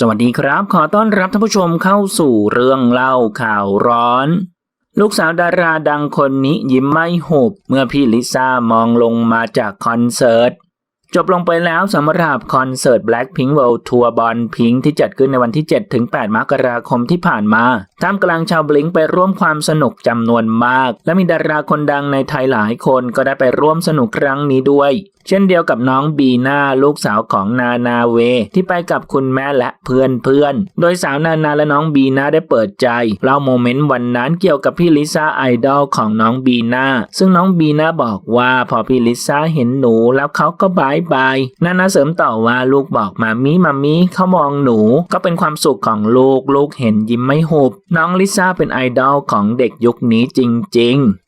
สวัสดีครับ ขอต้อนรับท่านผู้ชมเข้าสู่เรื่องเล่าข่าวร้อน ลูกสาวดาราดังคนนี้ยิ้มไม่หุบ เมื่อพี่ลิซ่ามองลงมาจากคอนเสิร์ต จบลงไปแล้วสำหรับคอนเสิร์ต Blackpink World Tour บอลพิงที่จัดขึ้นในวันที่ 7-8 มกราคมที่ผ่านมาท่ามกลางชาวบลิงไปร่วมความสนุกจำนวนมาก และมีดาราคนดังในไทยหลายคนก็ได้ไปร่วมสนุกครั้งนี้ด้วย เช่นเดียวกับน้องบีนาลูกสาวของนานาเว ที่ไปกับคุณแม่และเพื่อนเพื่อน โดยสาวนานาและน้องบีนาได้เปิดใจเล่าโมเมนต์วันนั้นเกี่ยวกับพี่ลิซ่าไอดอลของน้องบีนาซึ่งน้องบีนาบอกว่าพอพี่ลิซ่าเห็นหนูแล้วเขาก็บายบายนานาเสริมต่อว่าลูกบอกมามีมามีเขามองหนูก็เป็นความสุขของลูกลูกเห็นยิ้มไม่หุบน้องลิซ่าเป็นไอดอลของเด็กยุคนี้จริง ๆ